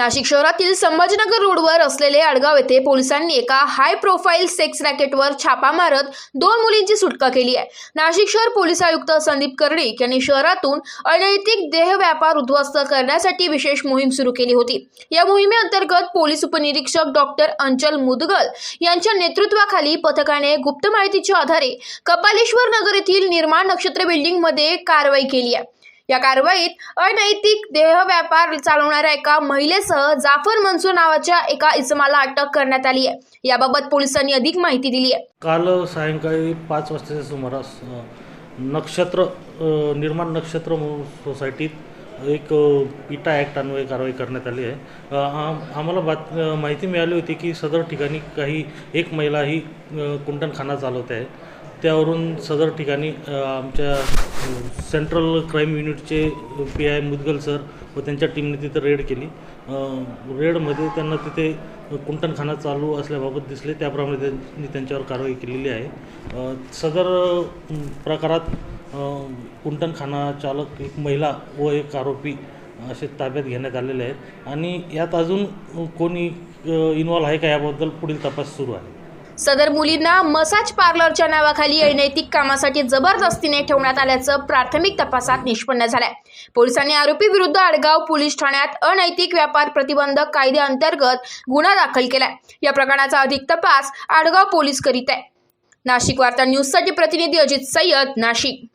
नाशिक शहरातील संभाजीनगर रोडवर असलेले आडगाव येथे पोलिसांनी एका हाय प्रोफाईल सेक्स रॅकेटवर छापा मारत दोन मुलींची सुटका केली आहे. नाशिक शहर पोलीस आयुक्त संदीप कर्णिक यांनी शहरातून अनैतिक देह व्यापार उद्ध्वस्त करण्यासाठी विशेष मोहीम सुरू केली होती. या मोहिमेअंतर्गत पोलीस उपनिरीक्षक डॉक्टर अंचल मुदगल यांच्या नेतृत्वाखाली पथकाने गुप्त माहितीच्या आधारे कपालेश्वर नगर येथील निर्माण नक्षत्र बिल्डिंगमध्ये कारवाई केली आहे. या कारवाईत अनैतिक देह व्यापार चालवणाऱ्या एका महिलेसह जाफर मनसूर नावाच्या एका इसमाला अटक करण्यात आली आहे. याबाबत पोलिसांनी अधिक माहिती दिली आहे. काल सायंकाळी पाच वाजताच्या सुमारास नक्षत्र निर्माण नक्षत्र सोसायटीत एक पिटा ॲक्ट अन्वये कारवाई करण्यात आली आहे. आम्हाला बात माहिती मिळाली होती की सदर ठिकाणी काही एक महिला ही अ, कुंटणखाना चालवते आहे. त्यावरून सदर ठिकाणी आमच्या सेंट्रल क्राईम युनिटचे पी आय मुदगल सर व त्यांच्या टीमने तिथं रेड केली. रेडमध्ये त्यांना तिथे कुंटणखाना चालू असल्याबाबत दिसले. त्याप्रमाणे त्यांनी त्यांच्यावर कारवाई केलेली आहे. सदर प्रकारात कुंटणखाना चालक एक महिला व एक आरोपी असे ताब्यात घेण्यात आलेले आहेत. आणि यात अजून कोणी इन्वॉल्व्ह आहे का याबद्दल पुढील तपास सुरू आहे. सदर मुलींना मसाज पार्लरच्या नावाखाली अनैतिक कामासाठी जबरदस्तीने ठेवण्यात आल्याचं प्राथमिक तपासात निष्पन्न झालंय. पोलिसांनी आरोपी विरुद्ध आडगाव पोलीस ठाण्यात अनैतिक व्यापार प्रतिबंधक कायद्याअंतर्गत गुन्हा दाखल केलाय. या प्रकरणाचा अधिक तपास आडगाव पोलीस करीत आहे. नाशिक वार्ता न्यूजसाठी प्रतिनिधी अजित सय्यद नाशिक.